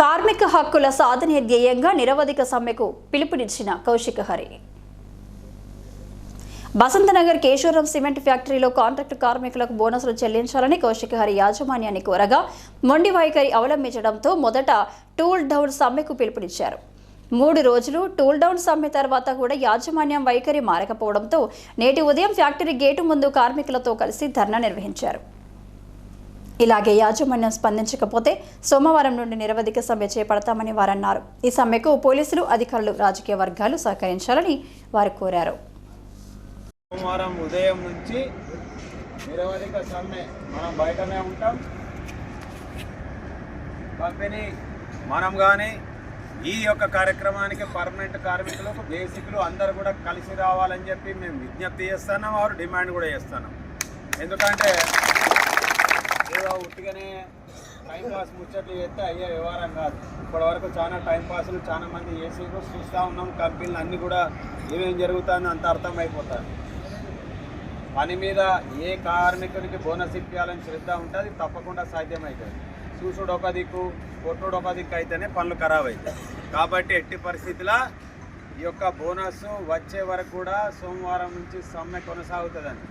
కార్మిక హక్కుల సాధనే ధ్యేయంగా నిరవధిక సమ్మెకు పిలుపునిచ్చిన కౌశిక హరి. బసంతనగర్ కేశవరం సిమెంట్ ఫ్యాక్టరీలో కాంట్రాక్టు కార్మికులకు బోనసులు చెల్లించాలని కౌశిక హరి యాజమాన్యాన్ని కోరగా మొండి వైఖరి అవలంబించడంతో మొదట టూల్ డౌన్ సమ్మెకు పిలుపునిచ్చారు. మూడు రోజులు టూల్ డౌన్ సమ్మె తర్వాత కూడా యాజమాన్యం వైఖరి మారకపోవడంతో నేటి ఉదయం ఫ్యాక్టరీ గేటు ముందు కార్మికులతో కలిసి ధర్నా నిర్వహించారు. ఇలాగే యాజమాన్యం స్పందించకపోతే సోమవారం నుండి నిరవధిక సమ్మె చేపడతామని వారన్నారు. ఈ సమ్మెకు పోలీసులు అధికారులు రాజకీయ వర్గాలు సహకరించాలని వారు కోరారు. సోమవారం ఉదయం నుంచి నిరవధిక సమ్మె. మనం బయటనే ఉంటాం. కంపెనీ మనం కానీ ఈ యొక్క కార్యక్రమానికి పర్మనెంట్ కార్మికులకు బేసిక్లు అందరు కూడా కలిసి రావాలని చెప్పి మేము విజ్ఞప్తి చేస్తున్నాం. వారు డిమాండ్ కూడా చేస్తున్నాం. ఎందుకంటే ఉట్టిగానే టైం పాస్ ముచ్చట్లు చేస్తే అయ్యే వ్యవహారం కాదు. ఇప్పటివరకు చాలా టైం పాస్లు చాలా మంది ఏసీలు చూస్తూ ఉన్నాం. కంపెనీలు అన్నీ కూడా ఏమేం జరుగుతుందో అంత అర్థమైపోతారు పని మీద ఏ కార్మికునికి బోనస్ ఇప్పించాలని శ్రద్ధ ఉంటుంది తప్పకుండా సాధ్యమవుతుంది చూసుడు ఒక దిక్కు కొట్టుడు ఒక దిక్కు అయితేనే పనులు ఖరాబ్ అవుతాయి కాబట్టి ఎట్టి పరిస్థితుల ఈ యొక్క బోనస్ వచ్చే వరకు కూడా సోమవారం నుంచి సమ్మె కొనసాగుతుందని.